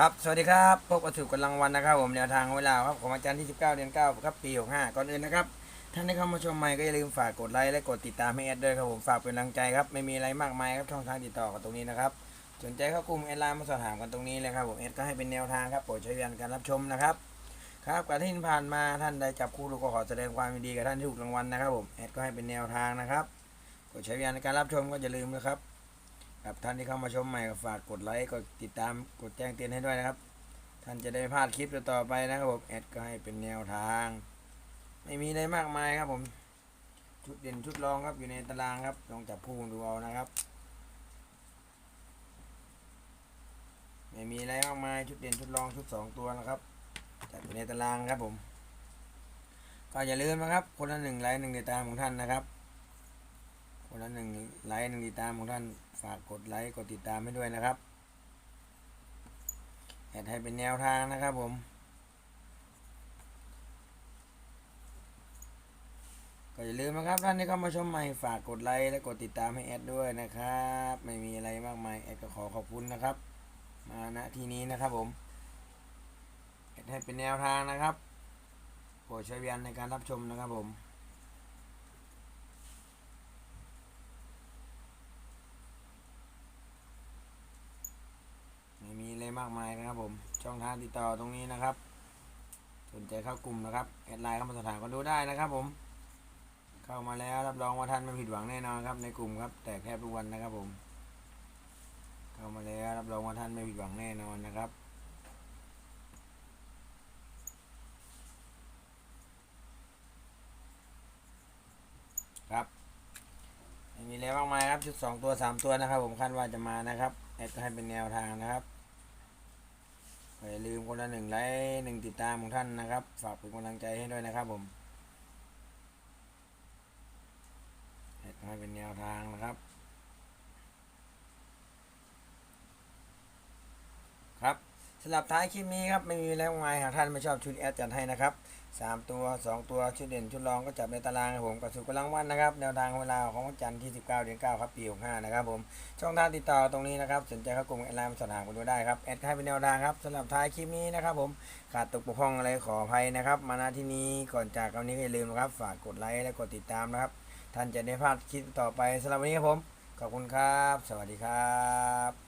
ครับ สวัสดีครับพบกับสู่กำลังวันนะครับ ผมแนวทางเวลาครับของอาจารย์ที่ 19 เดือน9ครับปี 65 ก่อนอื่นนะครับท่านที่เข้ามาชมใหม่ก็อย่าลืมฝากกดไลค์และกดติดตามให้แอดด้วยครับผมฝากเป็นกำลังใจครับไม่มีอะไรมากมายครับช่องทางติดต่อกันตรงนี้นะครับสนใจเข้ากลุ่มแอดไลน์มาสอบถามกันตรงนี้เลยครับผมแอดก็ให้เป็นแนวทางครับโปรดใช้วิจารณการรับชมนะครับครับการที่ผ่านมาท่านใดจับคู่ลูกก็ขอแสดงความยินดีกับท่านที่ถูกรางวัลนะครับผมแอดก็ให้เป็นแนวทางนะครับโปรดใช้วิจารณญาณในการรับชมก็อย่าลืมนะครับ ครับท่านที่เข้ามาชมใหม่ก็ฝากกดไลค์กดติดตามกดแจ้งเตือนให้ด้วยนะครับ ท่านจะได้พลาดคลิปต่อๆไปนะครับผมแอดก็ให้เป็นแนวทาง ไม่มีอะไรมากมายครับผมชุดเด่นชุดรองครับอยู่ในตารางครับลองจับคู่ดูเอานะครับ ไม่มีอะไรมากมายชุดเด่นชุดรองชุดสองตัวนะครับจัดอยู่ในตารางครับผม ก็อย่าลืมนะครับ คนละหนึ่งไลค์หนึ่งติดตามของท่านนะครับ คนละหนึ่งไลค์หนึ่งติดตามของท่านฝากกดไลค์กดติดตามให้ด้วยนะครับแอดให้เป็นแนวทางนะครับผมก็อย่าลืมนะครับท่านที่เข้ามาชมใหม่ฝากกดไลค์และกดติดตามให้แอดด้วยนะครับ ไม่มีอะไรมากมายแอดก็ขอขอบคุณนะครับ มาณที่นี้นะครับผมแอดให้เป็นแนวทางนะครับโปรดใช้วิญญาณในการรับชมนะครับผม ไม่มีอะไรมากมายนะครับผม ช่องทางติดต่อตรงนี้นะครับ สนใจเข้ากลุ่มนะครับ แอดไลน์เข้ามาสอบถามก็ดูได้นะครับผม เข้ามาแล้วรับรองว่าท่านไม่ผิดหวังแน่นอนครับ ในกลุ่มครับ แต่แค่ทุกวันนะครับผม เข้ามาแล้วรับรองว่าท่านไม่ผิดหวังแน่นอนนะครับครับไม่มีอะไรมากมายครับชุดสองตัวสามตัวนะครับ ผมคาดว่าจะมานะครับแอดให้เป็นแนวทางนะครับ อย่าลืมคนละหนึ่งไลค์หนึ่งติดตามของท่านนะครับ ฝากเป็นกำลังใจให้ด้วยนะครับผมให้เป็นแนวทางนะครับ ครับ สำหรับท้ายคลิปนี้ครับไม่มีแล้วมายหากท่านไม่ชอบชุดแอดจัดให้นะครับสามตัวสองตัวชุดเด่นชุดรองก็จับในตารางครับผมกับสุกำลังวันนะครับแนวทางเวลาของวันจันทร์ที่ 19 เดือน 9 ครับปี65นะครับผมช่องทางติดต่อตรงนี้นะครับสนใจเข้ากลุ่มแอดไลน์มาสอบถามกันดูได้ครับแอดให้เป็นแนวทางครับสำหรับท้ายคลิปนี้นะครับผมขาดตกบกพร่องอะไรขออภัยนะครับ มาณที่นี้ก่อนจากวันนี้ก็อย่าลืมนะครับฝากกดไลค์และกดติดตามนะครับท่านจะได้พลาดคลิปต่อไปสำหรับวันนี้ครับผมขอบคุณครับ สวัสดีครับ